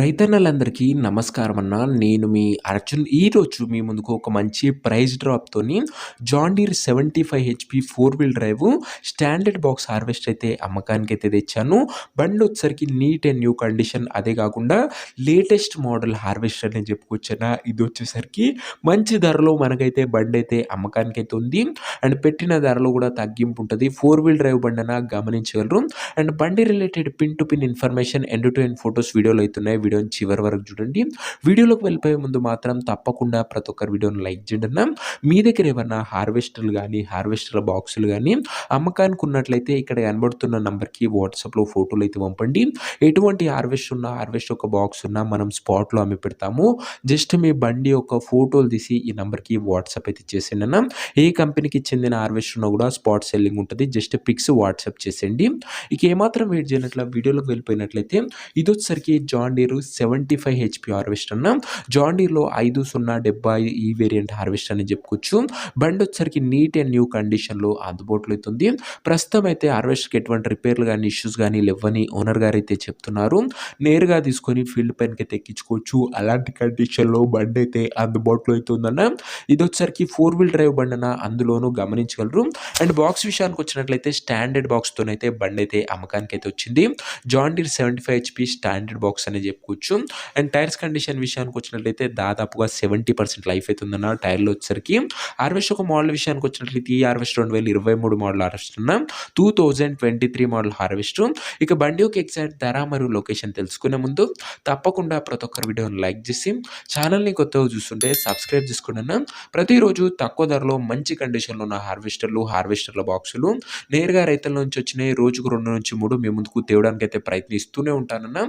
రైతన్నలందరికీ నమస్కారం అన్న. నేను మీ అర్జున్. ఈరోజు మీ ముందుకు ఒక మంచి price డ్రాప్తోని John Deere seventy five HP four wheel drive standard box harvest అయితే అమ్మకానికి అయితే తెచ్చాను. బండి వచ్చేసరికి నీట్ అండ్ న్యూ కండిషన్. అదే కాకుండా లేటెస్ట్ మోడల్ హార్వెస్టర్ అని చెప్పుకొచ్చిన. ఇది వచ్చేసరికి మంచి ధరలో మనకైతే బండి అయితే అమ్మకానికి అయితే ఉంది. అండ్ పెట్టిన ధరలో కూడా తగ్గింపు ఉంటుంది. ఫోర్ వీల్ డ్రైవ్ బండి అన్న గమనించగలరు. అండ్ బండి related pin to pin information end to end photos వీడియోలు అవుతున్నాయి వీడియోని చివరి వరకు చూడండి. వీడియోలోకి వెళ్ళిపోయే ముందు మాత్రం తప్పకుండా ప్రతి ఒక్కరు వీడియోని లైక్ చేయండి. అన్న మీ దగ్గర ఏమన్నా హార్వెస్టర్లు కానీ హార్వెస్టర్ బాక్సులు కానీ అమ్మకానికి ఉన్నట్లయితే ఇక్కడ కనబడుతున్న నెంబర్కి వాట్సాప్లో ఫోటోలు అయితే పంపండి. ఎటువంటి హార్వెస్ట్ ఉన్న హార్వెస్ట్ ఒక బాక్స్ ఉన్నా మనం స్పాట్లో అమ్మి పెడతాము. జస్ట్ మీ బండి యొక్క ఫోటోలు తీసి ఈ నెంబర్కి వాట్సాప్ అయితే చేసేయండి. అన్న ఏ కంపెనీకి చెందిన హార్వెస్ట్ ఉన్నా కూడా స్పాట్ సెల్లింగ్ ఉంటుంది. జస్ట్ పిక్స్ వాట్సాప్ చేసేయండి. ఇక ఏమాత్రం వెయిట్ చేయనట్ల వీడియోలోకి వెళ్ళిపోయినట్లయితే ఇది వచ్చేసరికి John Deere seventy five HP harvest అన్న. జాన్ ఐదు సున్నా డెబ్బై ఈ వేరియంట్ హార్వెస్ట్ అని చెప్పుకోవచ్చు. బండి వచ్చేసరికి నీట్ అండ్ న్యూ కండిషన్లో అందుబాటులో అవుతుంది ప్రస్తుతం అయితే హార్వెస్ట్కి ఎటువంటి రిపేర్లు కానీ ఇష్యూస్ కానీ లేవని ఓనర్ గారు అయితే చెప్తున్నారు. నేరుగా తీసుకొని ఫీల్డ్ పైనకి తెక్కించుకోవచ్చు అలాంటి కండిషన్లో బండి అయితే అందుబాటులో అవుతుందన్న ఇది వచ్చేసరికి ఫోర్ వీల్ డ్రైవ్ బండి అన్న. అందులోనూ గమనించగలరు. అండ్ బాక్స్ విషయానికి వచ్చినట్లయితే స్టాండర్డ్ బాక్స్తోనైతే బండి అయితే అమ్మకానికి అయితే వచ్చింది. John Deere seventy five HP standard box అని చెప్పుకోవచ్చు అండ్ టైర్స్ కండిషన్ విషయానికి వచ్చినట్లయితే దాదాపుగా సెవెంటీ పర్సెంట్ లైఫ్ అవుతుందన్న టైర్లు వచ్చేసరికి. హార్వెస్ట్ ఒక మోడల్ విషయానికి వచ్చినట్లయితే ఈ హార్వెస్ట్ రెండు వేల ఇరవై మూడు మోడల్ హార్వెస్ట్ ఉన్న two thousand twenty three model harvest. ఇక బండి యొక్క ఎగ్జాక్ట్ ధర మరియు లొకేషన్ తెలుసుకునే ముందు తప్పకుండా ప్రతి ఒక్కరి వీడియోని లైక్ చేసి ఛానల్ని కొత్తగా చూస్తుంటే సబ్స్క్రైబ్ చేసుకోండి అన్న. ప్రతిరోజు తక్కువ ధరలో మంచి కండిషన్లో ఉన్న హార్వెస్టర్లు హార్వెస్టర్ల బాక్సులు. నేరుగా రైతుల నుంచి వచ్చినాయి. రోజుకు రెండు నుంచి మూడు మీ ముందుకు తేవడానికి అయితే ప్రయత్నిస్తూనే ఉంటానన్న.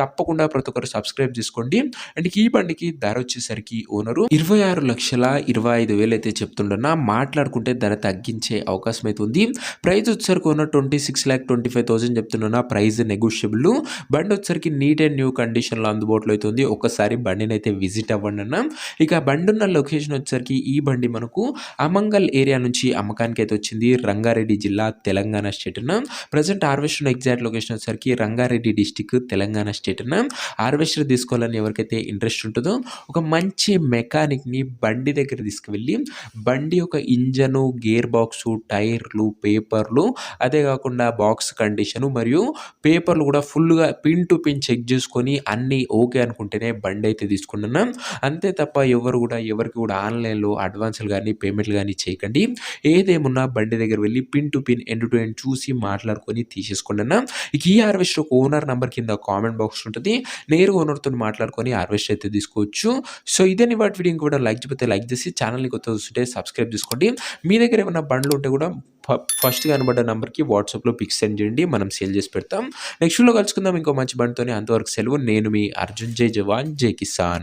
తప్పకుండా ప్రతి ఒక్కరు సబ్స్క్రైబ్ చేసుకోండి. అండ్ ఈ బండికి ధర వచ్చేసరికి ఓనరు ఇరవై ఆరు లక్షల ఇరవై ఐదు వేలు అయితే చెప్తుండన్నా మాట్లాడుకుంటే ధర తగ్గించే అవకాశం అయితే ఉంది. ప్రైస్ వచ్చేసరికి owner twenty six lakh twenty five thousand చెప్తున్నా ప్రైస్ నెగోషియబుల్ బండి వచ్చేసరికి నీట్ అండ్ న్యూ కండిషన్లో అందుబాటులో అవుతుంది ఒకసారి బండిని అయితే విజిట్ అవ్వండి అన్న ఇక బండి ఉన్న లొకేషన్ వచ్చేసరికి ఈ బండి మనకు అమంగల్ ఏరియా నుంచి అమ్మకానికి అయితే వచ్చింది. రంగారెడ్డి జిల్లా Telangana state present harvest exact location వచ్చేసరికి Rangareddy district Telangana state harvester తీసుకోవాలని ఎవరికైతే ఇంట్రెస్ట్ ఉంటుందో ఒక మంచి మెకానిక్ని బండి దగ్గర తీసుకువెళ్ళి బండి యొక్క ఇంజను గేర్ బాక్సు టైర్లు పేపర్లు అదే కాకుండా బాక్స్ కండిషను మరియు పేపర్లు కూడా ఫుల్గా పిన్ టు పిన్ చెక్ చేసుకొని అన్నీ ఓకే అనుకుంటేనే బండి అయితే తీసుకున్నాను. అంతే తప్ప ఎవరు కూడా ఎవరికి కూడా ఆన్లైన్లో అడ్వాన్సులు కానీ పేమెంట్లు కానీ చేయకండి. ఏదేమున్నా బండి దగ్గర వెళ్ళి pin to pin end to end చూసి మాట్లాడుకొని తీసేసుకున్నాను. ఈ హార్వెస్టర్ ఒక ఓనర్ నెంబర్ కింద కామెంట్ బాక్స్ ఉంటుంది. నేరుగా ఓనర్తో మాట్లాడుకొని హార్వెస్ట్ అయితే తీసుకోవచ్చు. సో ఇదే వాటి వీడియో కూడా లైక్ చెప్పితే లైక్ చేసి ఛానల్ని కొత్త చూస్తుంటే సబ్స్క్రైబ్ చేసుకోండి. మీ దగ్గర ఏమైనా బండ్లు ఉంటే కూడా ఫస్ట్ కనబడ్డ నెంబర్కి వాట్సాప్లో పిక్స్ సెండ్ చేయండి. మనం సేల్ చేసి పెడతాం. నెక్స్ట్లో కలుసుకుందాం. ఇంకో మంచి బండితోనే అంతవరకు సెలవు. నేను మీ అర్జున్. జై జవాన్. జై కిసాన్.